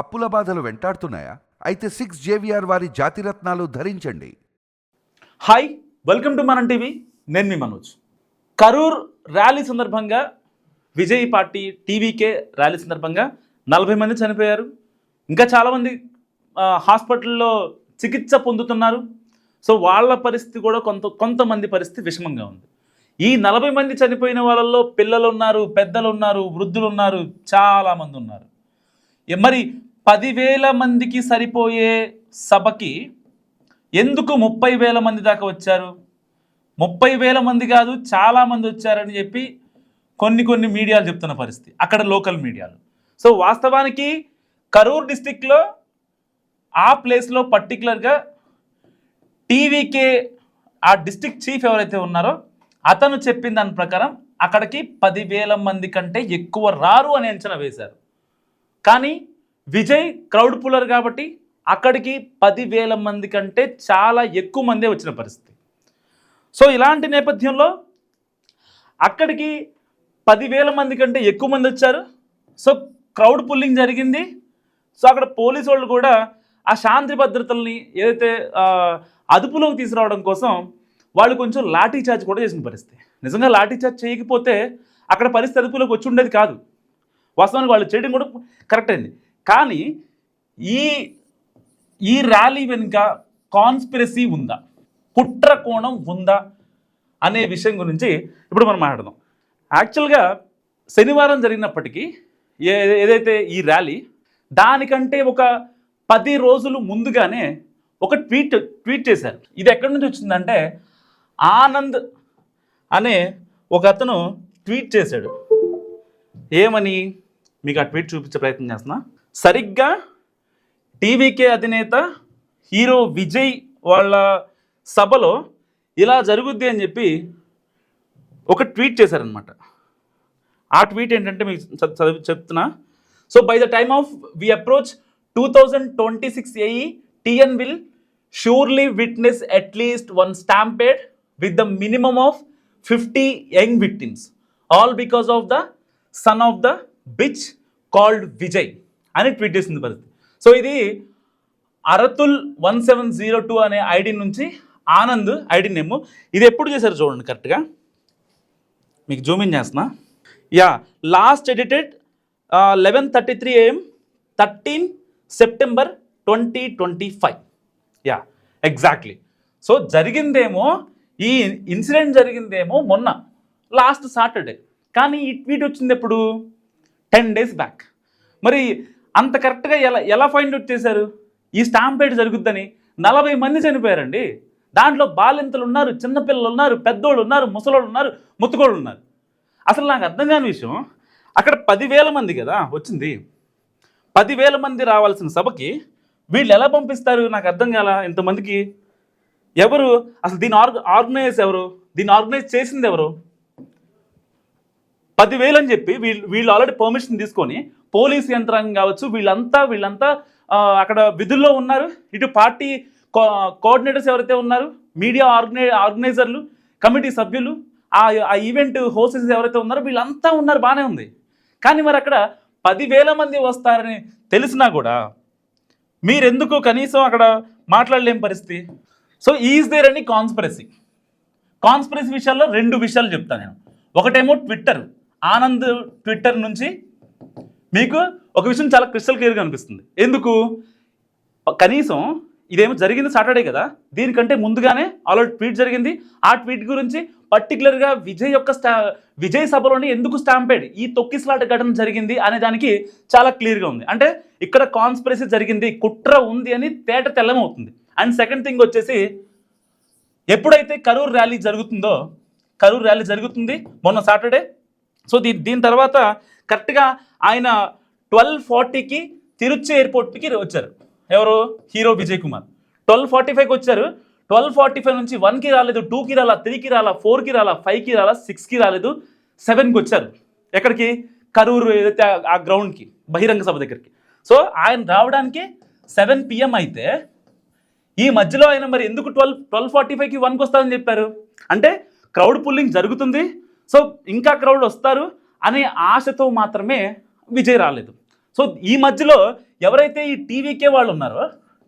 అప్పుల బాధలు వెంటాడుతున్నాయా? అయితే సిక్స్ జేవిఆర్ వారి జాతిరత్నాలు ధరించండి. హాయ్ వెల్కమ్ టు మనం టీవీ నేను మీ మనోజ్. కరూర్ ర్యాలీ సందర్భంగా విజయ్ పార్టీ టీవీకే ర్యాలీ సందర్భంగా నలభై మంది చనిపోయారు. ఇంకా చాలామంది హాస్పిటల్లో చికిత్స పొందుతున్నారు. సో వాళ్ళ పరిస్థితి కూడా కొంత కొంతమంది పరిస్థితి విషమంగా ఉంది. ఈ నలభై మంది చనిపోయిన వాళ్ళల్లో పిల్లలు ఉన్నారు పెద్దలు ఉన్నారు వృద్ధులు ఉన్నారు. చాలామంది ఉన్నారు మరి పదివేల మందికి సరిపోయే సభకి ఎందుకు ముప్పై వేల మంది దాకా వచ్చారు? ముప్పై వేల మంది కాదు చాలా మంది వచ్చారని చెప్పి కొన్ని కొన్ని మీడియాలు చెప్తున్న పరిస్థితి. అక్కడ లోకల్ మీడియాలు. సో వాస్తవానికి కరూర్ డిస్టిక్లో ఆ ప్లేస్లో పర్టికులర్గా టీవీకే ఆ డిస్టిక్ చీఫ్ ఎవరైతే ఉన్నారో అతను చెప్పిన దాని ప్రకారం అక్కడికి పదివేల మంది కంటే ఎక్కువ రారు అని అంచనా వేశారు. కానీ విజయ్ క్రౌడ్ పుల్లర్ కాబట్టి అక్కడికి పదివేల మంది కంటే చాలా ఎక్కువ మందే వచ్చిన పరిస్థితి. సో ఇలాంటి నేపథ్యంలో అక్కడికి పదివేల మంది కంటే ఎక్కువ మంది వచ్చారు. సో క్రౌడ్ పుల్లింగ్ జరిగింది. సో అక్కడ పోలీసు వాళ్ళు కూడా ఆ శాంతి భద్రతల్ని ఏదైతే అదుపులోకి తీసుకురావడం కోసం వాళ్ళు కొంచెం లాఠీ చార్జ్ కూడా చేసిన పరిస్థితి. నిజంగా లాఠీ చార్జ్ చేయకపోతే అక్కడ పరిస్థితి అదుపులోకి వచ్చి ఉండేది కాదు. వాస్తవానికి వాళ్ళు చేయడం కూడా కరెక్ట్ అయింది. కానీ ఈ ఈ ర్యాలీ వెనుక కాన్స్పిరసీ ఉందా? కుట్ర కోణం ఉందా? అనే విషయం గురించి ఇప్పుడు మనం మాట్లాడదాం. యాక్చువల్గా శనివారం జరిగినప్పటికీ ఏ ఏదైతే ఈ ర్యాలీ దానికంటే ఒక పది రోజులు ముందుగానే ఒక ట్వీట్ ట్వీట్ చేశారు. ఇది ఎక్కడి నుంచి వచ్చిందంటే ఆనంద్ అనే ఒక అతను ట్వీట్ చేశాడు. ఏమని? మీకు ఆ ట్వీట్ చూపించే ప్రయత్నం చేస్తున్నా. సరిగ్గా టీవీకే అధినేత హీరో విజయ్ వాళ్ళ సభలో ఇలా జరుగుద్ది అని చెప్పి ఒక ట్వీట్ చేశారనమాట ఆ ట్వీట్ ఏంటంటే మీకు చదువు చదివి చెప్తున్నా. So by the time of we approach two thousand twenty six AE TN will surely witness at least one stampede with the minimum of fifty young victims all because of the son of the bitch called Vijay అని tweet చేసింది పరిస్థితి. So ఇది అరతుల్ one seven zero two అనే ID నుంచి Anand ID name. ఇది ఎప్పుడు చేశారు చూడండి కరెక్ట్గా మీకు జూమ్ ఇన్ చేస్తున్నా. Ya last edited eleven thirty three AM thirteen September twenty twenty five ya exactly so జరిగిందేమో ఈ ఇన్సిడెంట్ జరిగిందేమో మొన్న లాస్ట్ సాటర్డే కానీ ఈ ట్వీట్ వచ్చింది ఎప్పుడు? టెన్ డేస్ బ్యాక్ మరి అంత కరెక్ట్గా ఎలా ఎలా ఫైండ్ అవుట్ చేశారు? ఈ స్టాంపేట్ జరుగుద్దని నలభై మంది చనిపోయారండి. దాంట్లో బాలింతలు ఉన్నారు చిన్నపిల్లలు ఉన్నారు పెద్దోళ్ళు ఉన్నారు ముసలోళ్ళు ఉన్నారు ముత్తుకోళ్ళు ఉన్నారు. అసలు నాకు అర్థం కాని విషయం అక్కడ పదివేల మంది కదా వచ్చింది. పదివేల మంది రావాల్సిన సభకి వీళ్ళు ఎలా పంపిస్తారు? నాకు అర్థం కాల ఇంతమందికి? ఎవరు? అసలు దీని ఆర్గ ఆర్గనైజ్ ఎవరు? దీన్ని ఆర్గనైజ్ చేసింది ఎవరు? పదివేలు అని చెప్పి వీళ్ళు వీళ్ళు ఆల్రెడీ పర్మిషన్ తీసుకొని పోలీస్ యంత్రాంగం కావచ్చు వీళ్ళంతా వీళ్ళంతా అక్కడ విధుల్లో ఉన్నారు. ఇటు పార్టీ కోఆర్డినేటర్స్ ఎవరైతే ఉన్నారు మీడియా ఆర్గనై ఆర్గనైజర్లు కమిటీ సభ్యులు ఆ ఆ ఈవెంట్ హోస్టెస్ ఎవరైతే ఉన్నారో వీళ్ళంతా ఉన్నారు బాగానే ఉంది. కానీ మరి అక్కడ పదివేల మంది వస్తారని తెలిసినా కూడా మీరెందుకు కనీసం అక్కడ మాట్లాడలేని పరిస్థితి? సో ఈజ్ దేర్ అని కాన్స్పరసీ? కాన్స్పరసీ విషయాల్లో రెండు విషయాలు చెప్తాను నేను. ఒకటేమో ట్విట్టర్. ఆనంద్ ట్విట్టర్ నుంచి మీకు ఒక విషయం చాలా క్రిస్టల్ క్లియర్గా అనిపిస్తుంది. ఎందుకు? కనీసం ఇదేమో జరిగింది సాటర్డే కదా దీనికంటే ముందుగానే ఆల్రెడీ ట్వీట్ జరిగింది. ఆ ట్వీట్ గురించి పర్టికులర్గా విజయ్ యొక్క స్టా విజయ్ సభలోని ఎందుకు స్టాంపేడ్ ఈ తొక్కిసలాట ఘటన జరిగింది అనే దానికి చాలా క్లియర్గా ఉంది. అంటే ఇక్కడ కాన్స్పిరసీ జరిగింది కుట్ర ఉంది అని తేట తెల్లమవుతుంది. అండ్ సెకండ్ థింగ్ వచ్చేసి ఎప్పుడైతే కరూర్ ర్యాలీ జరుగుతుందో కరూర్ ర్యాలీ జరుగుతుంది మొన్న సాటర్డే. సో దీ దీని తర్వాత కరెక్ట్గా ఆయన ట్వెల్వ్ ఫార్టీకి తిరుచి ఎయిర్పోర్ట్కి వచ్చారు. ఎవరు? Hero Vijay Kumar. Twelve forty ఫైవ్కి వచ్చారు. ట్వెల్వ్ ఫార్టీ ఫైవ్ నుంచి వన్కి రాలేదు టూకి రాలా త్రీకి రాలా ఫోర్కి రాలా ఫైవ్కి రాలా సిక్స్కి రాలేదు సెవెన్కి వచ్చారు. ఎక్కడికి? కరూరు ఏదైతే ఆ- గ్రౌండ్కి బహిరంగ సభ దగ్గరికి. సో ఆయన రావడానికి సెవెన్ పిఎం అయితే ఈ మధ్యలో ఆయన మరి ఎందుకు ట్వెల్వ్ ట్వెల్వ్ ఫార్టీ ఫైవ్కి వన్కి వస్తారని చెప్పారు? అంటే క్రౌడ్ పుల్లింగ్ జరుగుతుంది. సో ఇంకా క్రౌడ్ వస్తారు. అనే ఆశతో మాత్రమే విజయ్ రాలేదు. సో ఈ మధ్యలో ఎవరైతే ఈ టీవీకే వాళ్ళు ఉన్నారో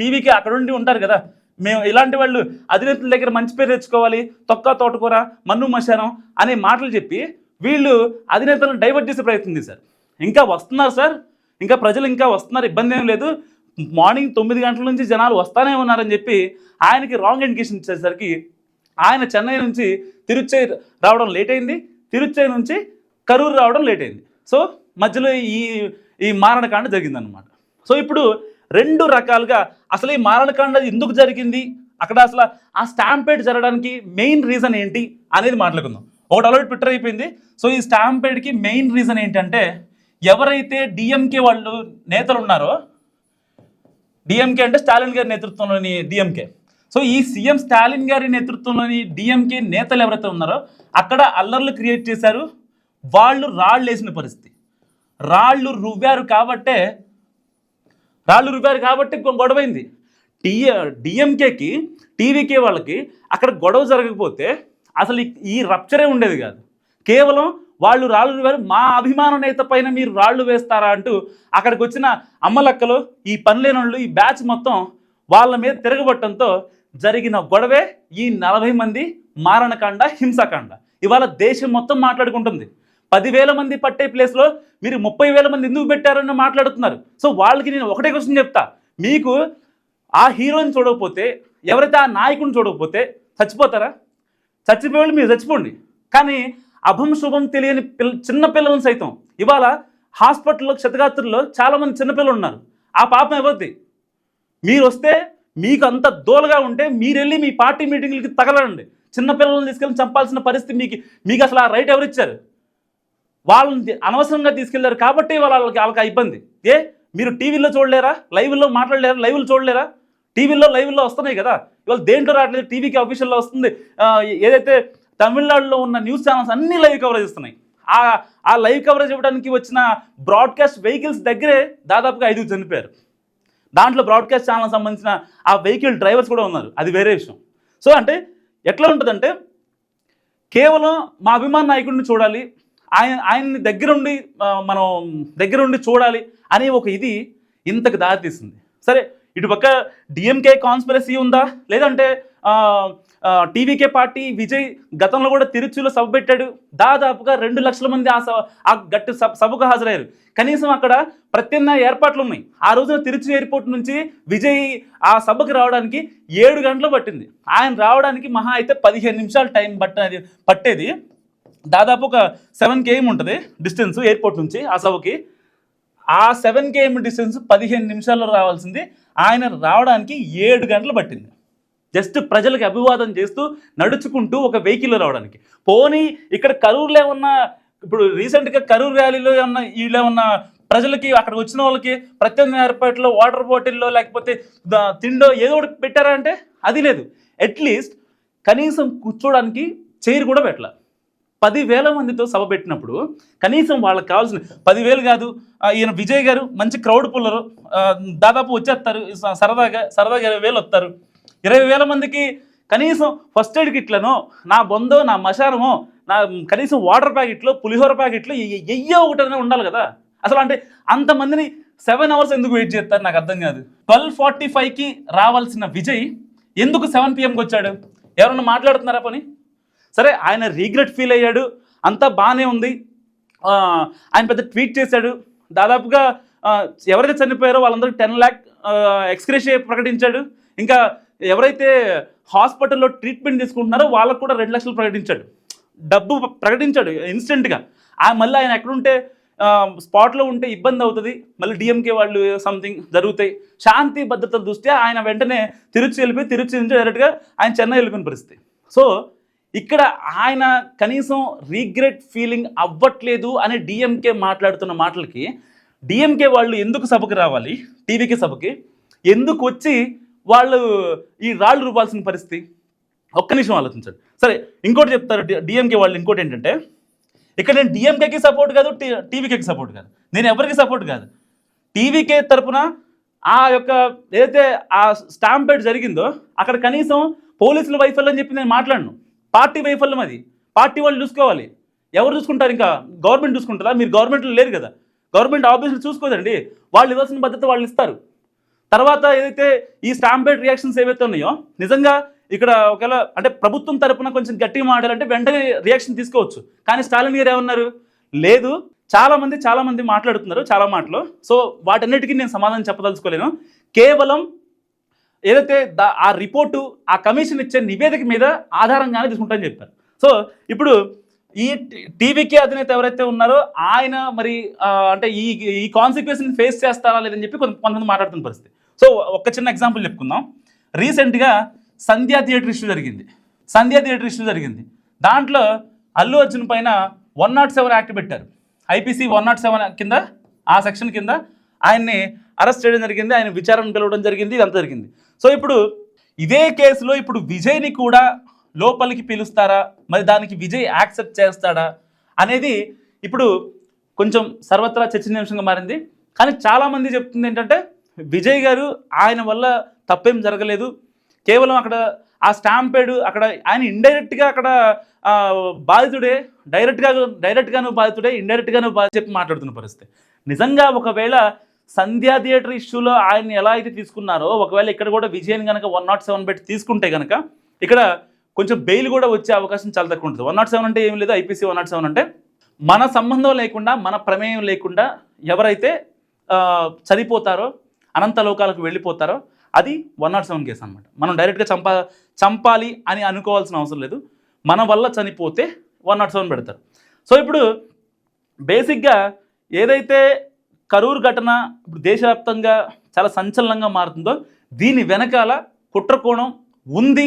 టీవీకే అక్కడ ఉండి ఉంటారు కదా మేము ఇలాంటి వాళ్ళు అధినేతల దగ్గర మంచి పేరు తెచ్చుకోవాలి తొక్క తోటకూర మన్ను మశానం అనే మాటలు చెప్పి వీళ్ళు అధినేతలను డైవర్ట్ చేసే ప్రయత్నం చేశారు. ఇంకా వస్తున్నారు సార్ ఇంకా ప్రజలు ఇంకా వస్తున్నారు ఇబ్బంది ఏం లేదు. మార్నింగ్ తొమ్మిది గంటల నుంచి జనాలు వస్తానే ఉన్నారని చెప్పి ఆయనకి రాంగ్ ఇండికేషన్ ఇచ్చేసరికి ఆయన చెన్నై నుంచి తిరుచై రావడం లేట్ అయింది. తిరుచై నుంచి కరూరు రావడం లేట్ అయింది. సో మధ్యలో ఈ ఈ మారణకాండ జరిగిందనమాట సో ఇప్పుడు రెండు రకాలుగా అసలు ఈ మారణకాండ ఎందుకు జరిగింది? అక్కడ అసలు ఆ స్టాంపేడ్ జరగడానికి మెయిన్ రీజన్ ఏంటి అనేది మాట్లాడుకుందాం. ఒకటి ఆల్రెడీ ట్విట్టర్ అయిపోయింది. సో ఈ స్టాంపేడ్కి మెయిన్ రీజన్ ఏంటంటే ఎవరైతే డిఎంకే వాళ్ళు నేతలు ఉన్నారో డిఎంకే అంటే స్టాలిన్ గారి నేతృత్వంలోని డిఎంకే సో ఈ సీఎం స్టాలిన్ గారి నేతృత్వంలోని డిఎంకే నేతలు ఎవరైతే ఉన్నారో అక్కడ అల్లర్లు క్రియేట్ చేశారు. వాళ్ళు రాళ్ళు వేసిన పరిస్థితి. రాళ్ళు రువ్వారు కాబట్టే రాళ్ళు రువ్వారు కాబట్టి గొడవైంది. టీ డిఎంకేకి టీవీకే వాళ్ళకి అక్కడ గొడవ జరగకపోతే అసలు ఈ- ఈ రప్చరే ఉండేది కాదు. కేవలం వాళ్ళు రాళ్ళు రువ్వారు మా అభిమాన నేత పైన మీరు రాళ్ళు వేస్తారా అంటూ అక్కడికి వచ్చిన అమ్మలక్కలు ఈ పనిలేనోళ్ళు ఈ బ్యాచ్ మొత్తం వాళ్ళ మీద తిరగబట్టడంతో జరిగిన గొడవే ఈ నలభై మంది మారణకాండ హింసాకాండ. ఇవాళ దేశం మొత్తం మాట్లాడుకుంటుంది. పదివేల మంది పట్టే ప్లేస్లో మీరు ముప్పై వేల మంది ఎందుకు పెట్టారని మాట్లాడుతున్నారు. సో వాళ్ళకి నేను ఒకటే క్వశ్చన్ చెప్తా. మీకు ఆ హీరోని చూడకపోతే ఎవరైతే ఆ నాయకుడిని చూడకపోతే చచ్చిపోతారా? చచ్చిపోయేవాళ్ళు మీరు చచ్చిపోండి. కానీ అభం శుభం తెలియని పిల్ల చిన్న పిల్లలను సైతం ఇవాళ హాస్పిటల్లో క్షతగాత్రుల్లో చాలామంది చిన్నపిల్లలు ఉన్నారు. ఆ పాపం ఎవరిది? మీరు వస్తే మీకు అంత దోలగా ఉంటే మీరు వెళ్ళి మీ పార్టీ మీటింగ్లకి తగలండి చిన్నపిల్లలను తీసుకెళ్ళి చంపాల్సిన పరిస్థితి మీకు మీకు అసలు ఆ రైట్ ఎవరిచ్చారు? వాళ్ళని అనవసరంగా తీసుకెళ్ళారు కాబట్టి వాళ్ళకి వాళ్ళకి ఇబ్బంది. ఏ? మీరు టీవీలో చూడలేరా? లైవ్లో మాట్లాడలేరా? లైవ్లో చూడలేరా? టీవీల్లో లైవ్లో వస్తున్నాయి కదా. ఇవాళ దేంట్లో రావట్లేదు? టీవీకి అఫీషియల్లో వస్తుంది. ఏదైతే తమిళనాడులో ఉన్న న్యూస్ ఛానల్స్ అన్ని లైవ్ కవరేజ్ ఇస్తున్నాయి. ఆ ఆ లైవ్ కవరేజ్ ఇవ్వడానికి వచ్చిన బ్రాడ్కాస్ట్ వెహికల్స్ దగ్గరే దాదాపుగా ఐదుగురు చనిపోయారు. దాంట్లో బ్రాడ్కాస్ట్ ఛానల్ సంబంధించిన ఆ వెహికల్ డ్రైవర్స్ కూడా ఉన్నారు. అది వేరే విషయం. సో అంటే ఎట్లా ఉంటుందంటే కేవలం మా అభిమాన నాయకుడిని చూడాలి ఆయన ఆయన్ని దగ్గరుండి మనం దగ్గరుండి చూడాలి అనే ఒక ఇది ఇంతకు దారితీసింది. సరే ఇటుపక్క డిఎంకే కాన్స్పిరసీ ఉందా? లేదంటే టీవీకే పార్టీ విజయ్ గతంలో కూడా తిరుచులో సభ పెట్టాడు. దాదాపుగా రెండు లక్షల మంది ఆ సభ ఆ గట్టి సభ సభకు హాజరయ్యారు. కనీసం అక్కడ ప్రత్యామ్నాయ ఏర్పాట్లు ఉన్నాయి. ఆ రోజున తిరుచి ఎయిర్పోర్ట్ నుంచి విజయ్ ఆ సభకు రావడానికి ఏడు గంటలు పట్టింది. ఆయన రావడానికి మహా అయితే పదిహేను నిమిషాలు టైం పట్టేది పట్టేది. దాదాపు ఒక సెవెన్ కేఎం ఉంటుంది డిస్టెన్స్ ఎయిర్పోర్ట్ నుంచి ఆ సభకి ఆ సెవెన్ కేఎం డిస్టెన్స్ పదిహేను నిమిషాల్లో రావాల్సింది. ఆయన రావడానికి ఏడు గంటలు పట్టింది. జస్ట్ ప్రజలకు అభివాదం చేస్తూ నడుచుకుంటూ ఒక వెహికల్లో రావడానికి. పోనీ ఇక్కడ కరూరులో ఉన్న ఇప్పుడు రీసెంట్గా కరూరు ర్యాలీలో ఉన్న వీళ్ళు ఉన్న ప్రజలకి అక్కడికి వచ్చిన వాళ్ళకి ప్రత్యామ్నాయ ఏర్పాట్లో వాటర్ బాటిల్లో లేకపోతే తిండో ఏదో ఒకటి పెట్టారా అంటే అది లేదు. అట్లీస్ట్ కనీసం కూర్చోడానికి చైర్ కూడా పెట్టలే. పదివేల మందితో సభ పెట్టినప్పుడు కనీసం వాళ్ళకి కావాల్సిన పదివేలు కాదు ఈయన విజయ్ గారు మంచి క్రౌడ్ పుల్లరు దాదాపు వచ్చేస్తారు సరదాగా సరదాగా ఇరవై వేలు వస్తారు. ఇరవై వేల మందికి కనీసం ఫస్ట్ ఎయిడ్ కిట్లను నా బొందో నా మశానమో నా కనీసం వాటర్ ప్యాకెట్లు పులిహోర ప్యాకెట్లు ఎయ్యో ఒకటైనా ఉండాలి కదా. అసలు అంటే అంతమందిని సెవెన్ అవర్స్ ఎందుకు వెయిట్ చేస్తారు నాకు అర్థం కాదు. ట్వెల్వ్ ఫార్టీ ఫైవ్కి రావాల్సిన విజయ్ ఎందుకు సెవెన్ పిఎంకి వచ్చాడు? ఎవరన్నా మాట్లాడుతున్నారా పని? సరే ఆయన రీగ్రెట్ ఫీల్ అయ్యాడు. అంతా బాగానే ఉంది. ఆయన పెద్ద ట్వీట్ చేశాడు. దాదాపుగా ఎవరైతే చనిపోయారో వాళ్ళందరికీ టెన్ ల్యాక్ ఎక్స్క్రేషియా ప్రకటించాడు. ఇంకా ఎవరైతే హాస్పిటల్లో ట్రీట్మెంట్ తీసుకుంటున్నారో వాళ్ళకు కూడా రెండు లక్షలు ప్రకటించాడు. డబ్బు ప్రకటించాడు ఇన్స్టెంట్గా. ఆ మళ్ళీ ఆయన ఎక్కడుంటే స్పాట్లో ఉంటే ఇబ్బంది అవుతుంది. మళ్ళీ డిఎంకే వాళ్ళు సంథింగ్ జరుగుతాయి. శాంతి భద్రతల దృష్ట్యా ఆయన వెంటనే తిరుచి వెళ్ళిపోయి తిరుచి నుంచి డైరెక్ట్గా ఆయన చెన్నై వెళ్ళిపోయిన పరిస్థితి. సో ఇక్కడ ఆయన కనీసం రీగ్రెట్ ఫీలింగ్ అవ్వట్లేదు అని డిఎంకే మాట్లాడుతున్న మాటలకి డిఎంకే వాళ్ళు ఎందుకు సభకు రావాలి? టీవీకే సభకి ఎందుకు వచ్చి వాళ్ళు ఈ రాళ్ళు రూపాల్సిన పరిస్థితి? ఒక్క నిమిషం ఆలోచించండి. సరే ఇంకోటి చెప్తారు డిఎంకే వాళ్ళు ఇంకోటి ఏంటంటే ఇక్కడ నేను డిఎంకేకి సపోర్ట్ కాదు టీ- టీవీకేకి సపోర్ట్ కాదు. నేను ఎవరికి సపోర్ట్ కాదు. టీవీకే తరపున ఆ యొక్క ఏదైతే ఆ స్టాంపేట్ జరిగిందో అక్కడ కనీసం పోలీసుల వైఫల్యం చెప్పి నేను మాట్లాడను. పార్టీ వైఫల్యం అది. పార్టీ వాళ్ళు చూసుకోవాలి. ఎవరు చూసుకుంటారు ఇంకా? గవర్నమెంట్ చూసుకుంటారా? మీరు గవర్నమెంట్లో లేరు కదా. గవర్నమెంట్ ఆఫీసులు చూసుకోదండి. వాళ్ళు ఇవ్వాల్సిన భద్రత వాళ్ళు ఇస్తారు. తర్వాత ఏదైతే ఈ స్టాంపేడ్ రియాక్షన్స్ ఏవైతే ఉన్నాయో నిజంగా ఇక్కడ ఒకవేళ అంటే ప్రభుత్వం తరపున కొంచెం గట్టిగా మాట్లాడాలంటే వెంటనే రియాక్షన్ తీసుకోవచ్చు. కానీ స్టాలిన్ గారు ఏమన్నారు? లేదు చాలామంది చాలామంది మాట్లాడుతున్నారు చాలా మాటలు. సో వాటన్నిటికీ నేను సమాధానం చెప్పదలుచుకోలేను. కేవలం ఏదైతే ఆ రిపోర్టు ఆ కమిషన్ ఇచ్చే నివేదిక మీద ఆధారంగానే తీసుకుంటామని చెప్పారు. సో ఇప్పుడు ఈ టీవీకే అధినేత ఎవరైతే ఉన్నారో ఆయన మరి అంటే ఈ ఈ కాన్సిక్వెన్స్ని ఫేస్ చేస్తారా లేదని చెప్పి కొంత కొంతమంది మాట్లాడుతున్న పరిస్థితి. సో ఒక చిన్న ఎగ్జాంపుల్ చెప్పుకుందాం. రీసెంట్గా సంధ్యా థియేటర్ ఇష్యూ జరిగింది. సంధ్యా థియేటర్ ఇష్యూ జరిగింది. దాంట్లో అల్లు అర్జున్ పైన వన్ నాట్ సెవెన్ యాక్ట్ పెట్టారు. ఐపీసీ వన్ నాట్ సెవెన్ కింద ఆ సెక్షన్ కింద ఆయన్ని అరెస్ట్ చేయడం జరిగింది ఆయన విచారణ పిలవడం జరిగింది ఇదంతా జరిగింది. సో ఇప్పుడు ఇదే కేసులో ఇప్పుడు విజయ్ని కూడా లోపలికి పిలుస్తారా? మరి దానికి విజయ్ యాక్సెప్ట్ చేస్తాడా? అనేది ఇప్పుడు కొంచెం సర్వత్రా చర్చనీయాంశంగా మారింది. కానీ చాలామంది చెప్తుంది ఏంటంటే విజయ్ గారు ఆయన వల్ల తప్పేం జరగలేదు. కేవలం అక్కడ ఆ స్టాంపేడ్ అక్కడ ఆయన ఇండైరెక్ట్గా అక్కడ బాధితుడే డైరెక్ట్గా డైరెక్ట్గాను బాధితుడే ఇండైరెక్ట్గాను బాధ చెప్పి మాట్లాడుతున్న పరిస్థితి. నిజంగా ఒకవేళ సంధ్యా థియేటర్ ఇష్యూలో ఆయన ఎలా అయితే తీసుకున్నారో ఒకవేళ ఇక్కడ కూడా విజయన్ కనుక వన్ నాట్ సెవెన్ పెట్టి తీసుకుంటే కనుక ఇక్కడ కొంచెం బెయిల్ కూడా వచ్చే అవకాశం చాలా తక్కువ ఉంటుంది. వన్ నాట్ సెవెన్ అంటే ఏం లేదు ఐపీసీ వన్ నాట్ సెవెన్ అంటే మన సంబంధం లేకుండా మన ప్రమేయం లేకుండా ఎవరైతే చనిపోతారో అనంత లోకాలకు వెళ్ళిపోతారో అది వన్ నాట్ సెవెన్ కేసు అనమాట మనం డైరెక్ట్గా చంపా చంపాలి అని అనుకోవాల్సిన అవసరం లేదు. మన వల్ల చనిపోతే వన్ నాట్ సెవెన్ పెడతారు. సో ఇప్పుడు బేసిక్గా ఏదైతే కరూరు ఘటన ఇప్పుడు దేశవ్యాప్తంగా చాలా సంచలనంగా మారుతుందో దీని వెనకాల కుట్రకోణం ఉంది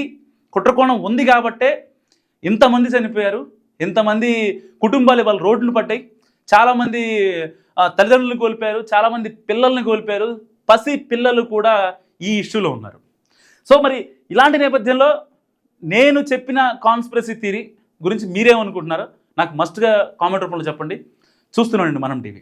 కుట్రకోణం ఉంది కాబట్టే ఇంతమంది చనిపోయారు ఇంతమంది కుటుంబాలు వాళ్ళ రోడ్లు పడ్డాయి చాలామంది తల్లిదండ్రులను కోల్పోయారు చాలామంది పిల్లల్ని కోల్పోయారు పసి పిల్లలు కూడా ఈ ఇష్యూలో ఉన్నారు. సో మరి ఇలాంటి నేపథ్యంలో నేను చెప్పిన కాన్స్పిరసీ థీరీ గురించి మీరేమనుకుంటున్నారో నాకు మస్ట్గా కామెంట్ రూపంలో చెప్పండి. చూస్తున్నానండి మనం టీవీ.